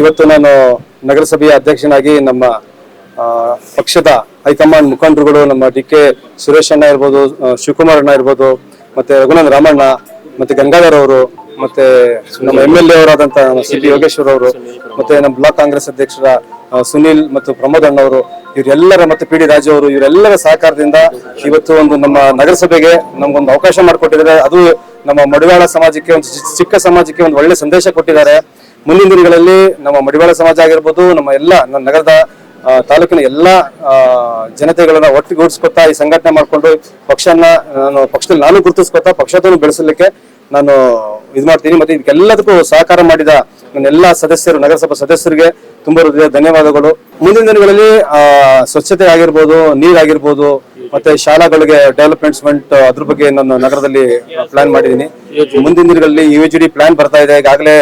ಇವತ್ತು ನಾನು ನಗರಸಭೆಯ ಅಧ್ಯಕ್ಷನಾಗಿ ನಮ್ಮ ಪಕ್ಷದ ಹೈಕಮಾಂಡ್ ಮುಖಂಡರುಗಳು ನಮ್ಮ ಡಿ ಕೆ ಸುರೇಶ್ ಅಣ್ಣ ಇರ್ಬೋದು ಶಿವಕುಮಾರ್ ಅಣ್ಣ ಇರ್ಬೋದು, ಮತ್ತೆ ರಘುನಂದ್ ರಾಮಣ್ಣ, ಮತ್ತೆ ಗಂಗಾಧರ್ ಅವರು, ಮತ್ತೆ ನಮ್ಮ ಎಂ ಎಲ್ ಎ ಅವರಾದಂತ ಸಿ ಪಿ ಯೋಗೇಶ್ವರ್ ಅವರು, ಮತ್ತೆ ನಮ್ಮ ಬ್ಲಾಕ್ ಕಾಂಗ್ರೆಸ್ ಅಧ್ಯಕ್ಷರ ಸುನೀಲ್ ಮತ್ತು ಪ್ರಮೋದ್ ಅಣ್ಣ ಅವರು, ಇವರೆಲ್ಲರ ಮತ್ತು ಪಿ ಡಿ ರಾಜು ಅವರು, ಇವರೆಲ್ಲರ ಸಹಕಾರದಿಂದ ಇವತ್ತು ಒಂದು ನಮ್ಮ ನಗರಸಭೆಗೆ ನಮ್ಗೊಂದು ಅವಕಾಶ ಮಾಡಿಕೊಟ್ಟಿದ್ದಾರೆ. ಅದು ನಮ್ಮ ಮಡಿವಾಳ ಸಮಾಜಕ್ಕೆ ಒಂದು ಚಿಕ್ಕ ಸಮಾಜಕ್ಕೆ ಒಂದು ಒಳ್ಳೆ ಸಂದೇಶ ಕೊಟ್ಟಿದ್ದಾರೆ. ಮುಂದಿನ ದಿನಗಳಲ್ಲಿ ನಮ್ಮ ಮಡಿವಾಳ ಸಮಾಜ ಆಗಿರ್ಬೋದು, ನಮ್ಮ ಎಲ್ಲ ನಮ್ಮ ನಗರದ ತಾಲೂಕಿನ ಎಲ್ಲ ಜನತೆಗಳನ್ನ ಒಟ್ಟಿಗೂಡಿಸ್ಕೊತಾ ಈ ಸಂಘಟನೆ ಮಾಡಿಕೊಂಡು ಪಕ್ಷನ ನಾನು ಪಕ್ಷದಲ್ಲಿ ನಾನು ಗುರುತಿಸ್ಕೊತಾ ಪಕ್ಷದನ್ನು ಬೆಳೆಸಲಿಕ್ಕೆ ನಾನು ಇದು ಮಾಡ್ತೀನಿ. ಮತ್ತೆ ಇದಕ್ಕೆಲ್ಲದಕ್ಕೂ ಸಹಕಾರ ಮಾಡಿದ ನನ್ನ ಎಲ್ಲ ಸದಸ್ಯರು, ನಗರಸಭಾ ಸದಸ್ಯರಿಗೆ ತುಂಬಾ ಹೃದಯ ಧನ್ಯವಾದಗಳು. ಮುಂದಿನ ದಿನಗಳಲ್ಲಿ ಸ್ವಚ್ಛತೆ ಆಗಿರ್ಬೋದು, ನೀರಾಗಿರ್ಬೋದು ಮತ್ತೆ ಶಾಲೆಗಳಿಗೆ ಡೆವಲಪ್ಮೆಂಟ್ಸ್ಮೆಂಟ್ ಅದ್ರ ಬಗ್ಗೆ ನಾನು ನಗರದಲ್ಲಿ ಪ್ಲಾನ್ ಮಾಡಿದ್ದೀನಿ. ಮುಂದಿನ ದಿನಗಳಲ್ಲಿ ಯು ಜಿ ಡಿ ಪ್ಲಾನ್ ಬರ್ತಾ ಇದೆ. ಈಗಾಗಲೇ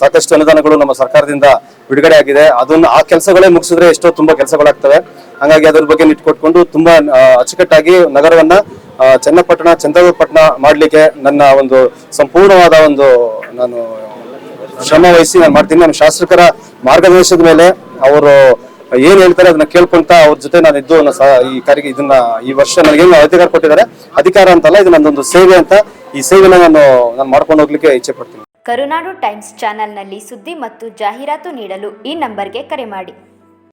ಸಾಕಷ್ಟು ಅನುದಾನಗಳು ನಮ್ಮ ಸರ್ಕಾರದಿಂದ ಬಿಡುಗಡೆ ಆಗಿದೆ. ಅದನ್ನ ಆ ಕೆಲಸಗಳೇ ಮುಗಿಸಿದ್ರೆ ಎಷ್ಟೋ ತುಂಬಾ ಕೆಲಸಗಳಾಗ್ತವೆ. ಹಂಗಾಗಿ ಅದ್ರ ಬಗ್ಗೆ ನಿಟ್ಕೊಟ್ಕೊಂಡು ತುಂಬಾ ಅಚ್ಚುಕಟ್ಟಾಗಿ ನಗರವನ್ನ ಚನ್ನಪಟ್ಟಣ ಚಂದ್ರಪಟ್ಟಣ ಮಾಡ್ಲಿಕ್ಕೆ ನನ್ನ ಒಂದು ಸಂಪೂರ್ಣವಾದ ಒಂದು, ನಾನು ಶ್ರಮ ವಹಿಸಿ ನಾನು ಮಾಡ್ತೀನಿ. ನಮ್ಮ ಶಾಸಕರ ಮಾರ್ಗದರ್ಶನದ ಮೇಲೆ ಅವರು ಏನ್ ಹೇಳ್ತಾರೆ ಅದನ್ನ ಕೇಳ್ಕೊಂತ ಅವ್ರ ಜೊತೆ ನಾನು ಇದ್ದು ಈ ಕಾರ್ಯ ಇದನ್ನ ಈ ವರ್ಷ ನನಗೆ ಅಧಿಕಾರ ಕೊಟ್ಟಿದ್ದಾರೆ, ಅಧಿಕಾರ ಅಂತಲ್ಲ, ಇದು ನಂದೊಂದು ಸೇವೆ ಅಂತ ಈ ಸೇವೆನ ನಾನು ನಾನು ಮಾಡ್ಕೊಂಡು ಹೋಗ್ಲಿಕ್ಕೆ ಇಚ್ಛೆ ಪಡ್ತೀನಿ. ಕರುನಾಡು ಟೈಮ್ಸ್ ಚಾನೆಲ್ನಲ್ಲಿ ಸುದ್ದಿ ಮತ್ತು ಜಾಹೀರಾತು ನೀಡಲು ಈ ನಂಬರ್ಗೆ ಕರೆ ಮಾಡಿ.